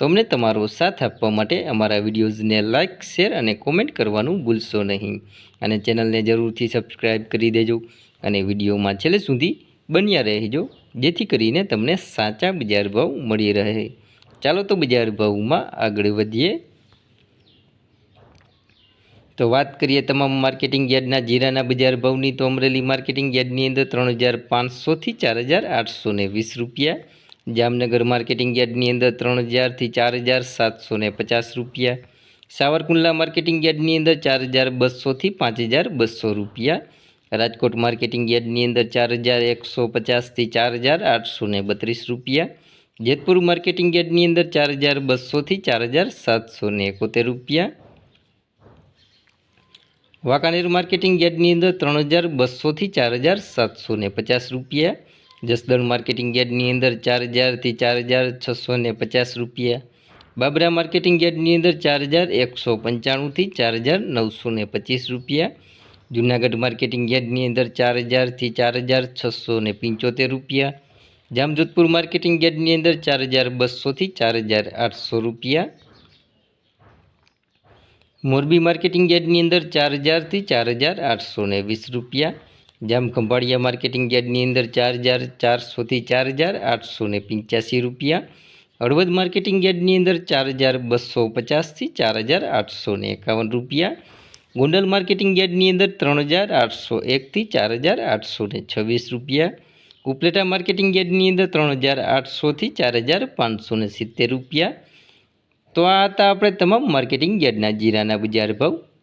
તમને તમારો સાથ આપવા માટે અમારા વિડીયોઝને લાઇક શેર અને કોમેન્ટ કરવાનું ભૂલશો નહીં અને ચેનલને જરૂરથી સબસ્ક્રાઈબ કરી દેજો અને વિડીયોમાં છેલ્લે સુધી બન્યા રહેજો જેથી કરીને તમને સાચા બજાર ભાવ મળી રહે ચાલો તો બજાર ભાવમાં આગળ વધીએ તો વાત કરીએ તમામ માર્કેટિંગ યાર્ડના જીરાના બજાર ભાવની તો અમરેલી માર્કેટિંગ યાર્ડની અંદર ત્રણ હજાર પાંચસોથી ચાર હજાર આઠસો વીસ રૂપિયા जामनगर मार्केटिंग यार्ड की अंदर तर हज़ार थी चार हज़ार सात सौ ने पचास रुपया सावरकुंडला मार्केटिंग यार्ड की अंदर चार हज़ार बस्सौ थी पाँच हज़ार बस्सो रुपया राजकोट मार्केटिंग यार्ड की अंदर चार हज़ार एक सौ पचास थी चार हज़ार आठ सौ ने बतीस रुपया जेतपुर मार्केटिंग यार्ड की अंदर चार हज़ार बस्सो थी चार हज़ार सात सौ ने इकोतेर रुपया वाकानेर मार्केटिंग यार्ड की अंदर तरह हज़ार बस्सो थी चार हज़ार सात सौ ने पचास रुपया जसदण मार्केटिंग यार्डनी अंदर चार हज़ार थी चार हज़ार छसो पचास रुपया बाबरा मार्केटिंग यार्डनी अंदर चार हज़ार एक सौ पंचाणु थी चार हज़ार नौ सौ पच्चीस रुपया जूनागढ़ मार्केटिंग यार्डनी अंदर चार हज़ार थी चार हज़ार छसो पिंचोतेर रुपया जामजोधपुर मार्केटिंग यार्डनी अंदर चार हज़ार बसो थी चार हज़ार आठ सौ रुपया मोरबी मार्केटिंग यार्डनी अंदर चार हज़ार थी चार हज़ार आठ सौ वीस रुपया જામ કંભાળિયા માર્કેટિંગ યાર્ડ ની અંદર 4400 થી 4885 રૂપિયા હરવદ માર્કેટિંગ યાર્ડ ની અંદર 4250 થી 4851 રૂપિયા ગોંડલ માર્કેટિંગ યાર્ડ ની અંદર 3801 થી 4826 રૂપિયા કપલેટા માર્કેટિંગ યાર્ડ ની અંદર 3800 થી 4570 રૂપિયા તો આ હતા આપડે તમામ માર્કેટિંગ યાર્ડ ના જીરાના બજાર ભાવ